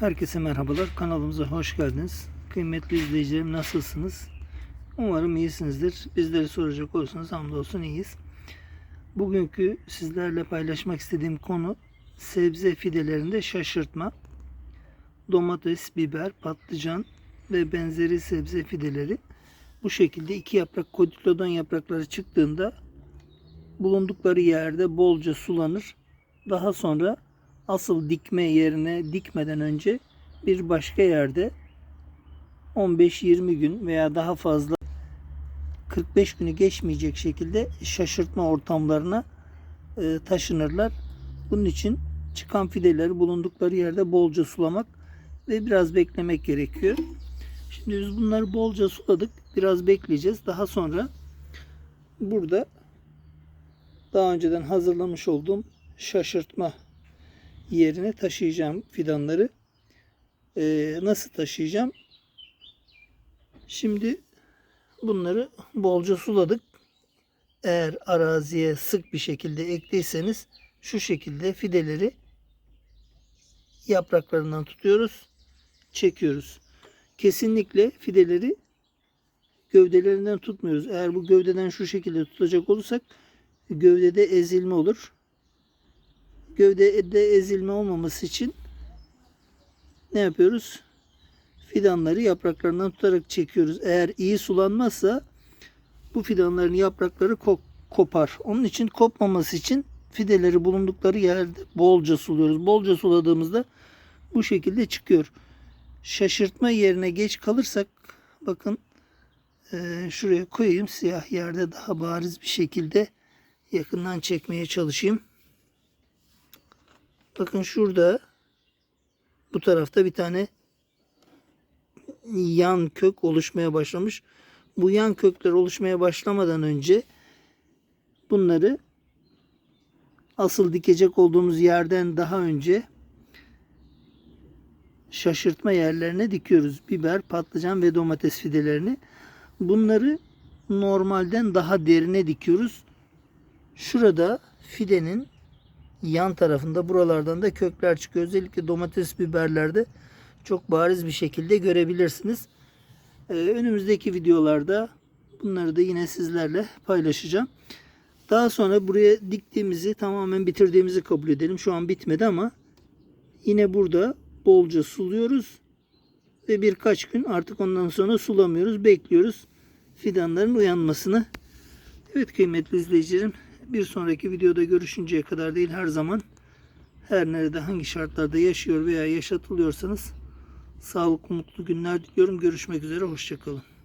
Herkese merhabalar. Kanalımıza hoş geldiniz. Kıymetli izleyicilerim nasılsınız? Umarım iyisinizdir. Bizleri soracak olursanız hamdolsun iyiyiz. Bugünkü sizlerle paylaşmak istediğim konu sebze fidelerinde şaşırtma. Domates, biber, patlıcan ve benzeri sebze fideleri bu şekilde iki yaprak kodilodon yaprakları çıktığında bulundukları yerde bolca sulanır. Daha sonra asıl dikme yerine dikmeden önce bir başka yerde 15-20 gün veya daha fazla 45 günü geçmeyecek şekilde şaşırtma ortamlarına e, taşınırlar. Bunun için çıkan fideleri bulundukları yerde bolca sulamak ve biraz beklemek gerekiyor. Şimdi biz bunları bolca suladık. Biraz bekleyeceğiz. Daha sonra burada daha önceden hazırlamış olduğum şaşırtma yerine taşıyacağım fidanları. Ee, nasıl taşıyacağım? Şimdi bunları bolca suladık. Eğer araziye sık bir şekilde ektiyseniz şu şekilde fideleri yapraklarından tutuyoruz, çekiyoruz. Kesinlikle fideleri gövdelerinden tutmuyoruz. Eğer bu gövdeden şu şekilde tutacak olursak gövdede ezilme olur gövdede ezilme olmaması için ne yapıyoruz? Fidanları yapraklarından tutarak çekiyoruz. Eğer iyi sulanmazsa bu fidanların yaprakları ko- kopar. Onun için kopmaması için fideleri bulundukları yerde bolca suluyoruz. Bolca suladığımızda bu şekilde çıkıyor. Şaşırtma yerine geç kalırsak bakın e, şuraya koyayım siyah yerde daha bariz bir şekilde yakından çekmeye çalışayım. Bakın şurada bu tarafta bir tane yan kök oluşmaya başlamış. Bu yan kökler oluşmaya başlamadan önce bunları asıl dikecek olduğumuz yerden daha önce şaşırtma yerlerine dikiyoruz. Biber, patlıcan ve domates fidelerini. Bunları normalden daha derine dikiyoruz. Şurada fidenin yan tarafında buralardan da kökler çıkıyor. Özellikle domates biberlerde çok bariz bir şekilde görebilirsiniz. Ee, önümüzdeki videolarda bunları da yine sizlerle paylaşacağım. Daha sonra buraya diktiğimizi tamamen bitirdiğimizi kabul edelim. Şu an bitmedi ama yine burada bolca suluyoruz. Ve birkaç gün artık ondan sonra sulamıyoruz. Bekliyoruz fidanların uyanmasını. Evet kıymetli izleyicilerim bir sonraki videoda görüşünceye kadar değil her zaman her nerede hangi şartlarda yaşıyor veya yaşatılıyorsanız sağlıklı mutlu günler diliyorum. Görüşmek üzere. Hoşçakalın.